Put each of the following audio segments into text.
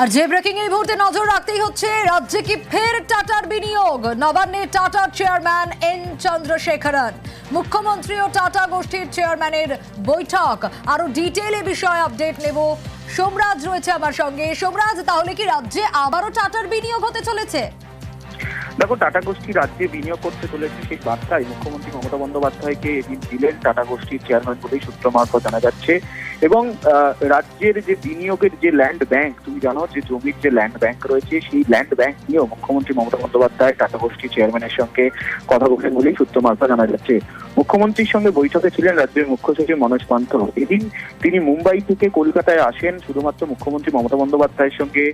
আর যে ব্রেকিং এই মুহূর্তে নজর রাখতেই হচ্ছে, রাজ্যে কি ফের টাটার বিনিয়োগ? নবান্নে টাটার চেয়ারম্যান এন চন্দ্রশেখরন। মুখ্যমন্ত্রী ও টাটা গোষ্ঠীর চেয়ারম্যানের বৈঠক। আরও ডিটেলে বিষয়ে আপডেট নেব। সোমরাজ রয়েছে আমার সঙ্গে। সোমরাজ, তাহলে কি রাজ্যে আবারও টাটার বিনিয়োগ হতে চলেছে? দেখো, টাটা গোষ্ঠী রাজ্যে বিনিয়োগ করতে চলেছে সেই বার্তায় মুখ্যমন্ত্রী মমতা বন্দ্যোপাধ্যায়কে এদিন দিলেন। টাটা গোষ্ঠীর চেয়ারম্যান বলেই সূত্র মারফত জানা যাচ্ছে। এবং রাজ্যের যে বিনিয়োগের যে ল্যান্ড ব্যাংক তুমি জানো যে জমির যে ল্যান্ড ব্যাংক রয়েছে, সেই ল্যান্ড ব্যাংক নিয়েও মুখ্যমন্ত্রী মমতা বন্দ্যোপাধ্যায় টাটা গোষ্ঠী চেয়ারম্যানের সঙ্গে কথা বলছেন বলেই সূত্র মারফত জানা যাচ্ছে। মুখ্যমন্ত্রীর সঙ্গে বৈঠকে ছিলেন রাজ্যের মুখ্য সচিব মনোজ পান্থ। এদিন তিনি মুম্বাই থেকে কলকাতায় আসেন, শুধুমাত্র মুখ্যমন্ত্রী মমতা বন্দ্যোপাধ্যায়ের সঙ্গে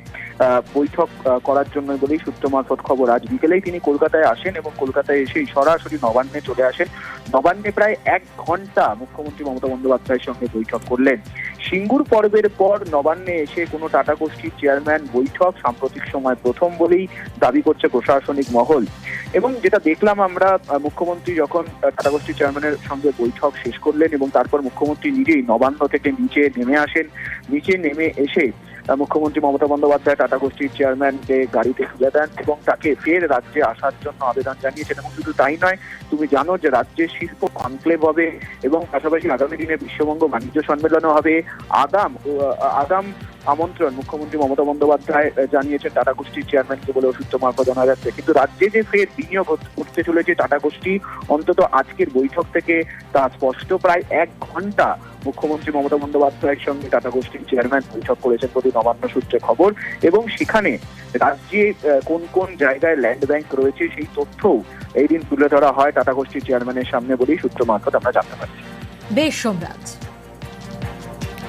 বৈঠক করার জন্য বলেই সূত্র মারফত খবর। আজ বিকেলেই তিনি কলকাতায় আসেন এবং কলকাতায় এসেই সরাসরি নবান্নে চলে আসেন। নবান্নে প্রায় এক ঘণ্টা মুখ্যমন্ত্রী মমতা বন্দ্যোপাধ্যায়ের সঙ্গে বৈঠক করলেন। সিঙ্গুর পর্বের পর নবান্নে এসে কোনো টাটা গোষ্ঠীর চেয়ারম্যান বৈঠক সাম্প্রতিক সময় প্রথম বলেই দাবি করছে প্রশাসনিক মহল। এবং যেটা দেখলাম আমরা মুখ্যমন্ত্রী যখন টাটা গোষ্ঠীর চেয়ারম্যানের সঙ্গে বৈঠক শেষ করলেন এবং তারপর মুখ্যমন্ত্রী নিজেই নবান্ন থেকে নিচে নেমে আসেন। নিচে নেমে এসে মুখ্যমন্ত্রী মমতা বন্দ্যোপাধ্যায়, টাটা গোষ্ঠীর চেয়ারম্যানকে গাড়িতে তুলে দেন এবং তাকে ফের রাজ্যে আসার জন্য আবেদন জানিয়েছেন এবং শুধু তাই নয়, তুমি জানো যে রাজ্যে শিল্প কনক্লেভ হবে এবং পাশাপাশি আগামী দিনে বিশ্ববঙ্গ বাণিজ্য সম্মেলনও হবে। আদাম আগাম আমন্ত্রণ মুখ্যমন্ত্রী মমতা বন্দ্যোপাধ্যায় জানিয়েছেন টাটা গোষ্ঠীর চেয়ারম্যানকে বলে সূত্র মারফত জানা যাচ্ছে কিন্তু রাজ্যে যে ফের বিনিয়োগ করতে চলেছে টাটা গোষ্ঠী, অন্তত আজকের বৈঠক থেকে তা স্পষ্ট। প্রায় এক ঘণ্টা মুখ্যমন্ত্রী মমতা বন্দ্যোপাধ্যায়ের সঙ্গে টাটা গোষ্ঠীর চেয়ারম্যান বৈঠক করেছেন প্রতি নবান্ন সূত্রে খবর। এবং সেখানে রাজ্যে কোন কোন জায়গায় ল্যান্ড ব্যাংক রয়েছে সেই তথ্যও এই দিন তুলে ধরা হয় টাটা গোষ্ঠীর চেয়ারম্যানের সামনে বলেই সূত্র মারফত আমরা জানতে পারছি। বেশ, সোমরাজ।